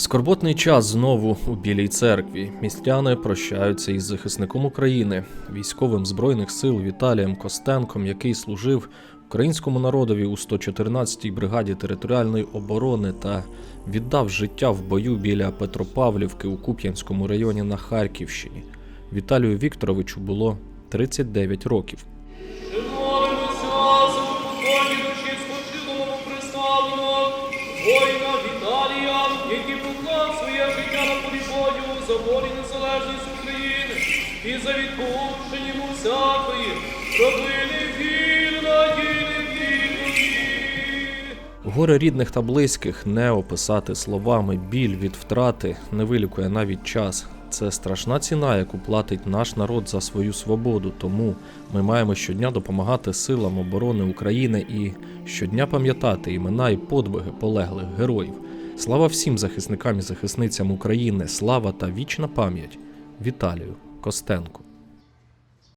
Скорботний час знову у Білій церкві. Містяни прощаються із захисником України, військовим збройних сил Віталієм Костенком, який служив українському народові у 114-й бригаді територіальної оборони та віддав життя в бою біля Петропавлівки у Куп'янському районі на Харківщині. Віталію Вікторовичу було 39 років. Молимося душі спочилого воїна за незалежність України і за відпущення йому всякої вільної невільності. Горе рідних та близьких не описати словами. Біль від втрати не вилікує навіть час. Це страшна ціна, яку платить наш народ за свою свободу. Тому ми маємо щодня допомагати силам оборони України і щодня пам'ятати імена і подвиги полеглих героїв. Слава всім захисникам і захисницям України, слава та вічна пам'ять Віталію Костенку.